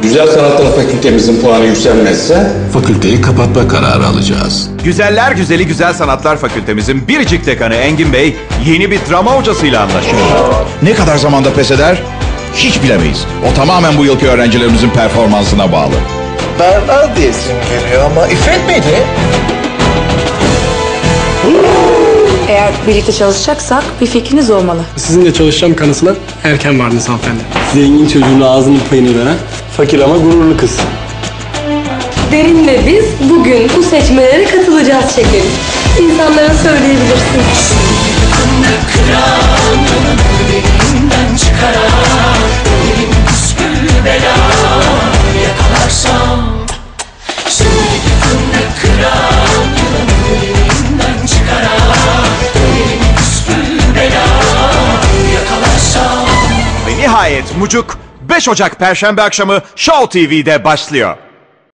Güzel Sanatlar Fakültemizin puanı yükselmezse Fakülteyi kapatma kararı alacağız. Güzeller Güzeli Güzel Sanatlar Fakültemizin biricik dekanı Engin Bey yeni bir drama hocasıyla anlaşıyor. Ne kadar zamanda pes eder? Hiç bilemeyiz. O tamamen bu yılki öğrencilerimizin performansına bağlı. Berna diyesim geliyor ama İffet miydi? Eğer birlikte çalışacaksak bir fikriniz olmalı. Sizinle çalışacağım kanısına erken vardınız hanımefendi. Zengin çocuğun ağzının payını veren, fakir ama gururlu kız. Derinle biz bugün bu seçmelere katılacağız şekerim. İnsanlara söyleyebilirsin. Ve nihayet Mucuk 5 Ocak Perşembe akşamı Show TV'de başlıyor.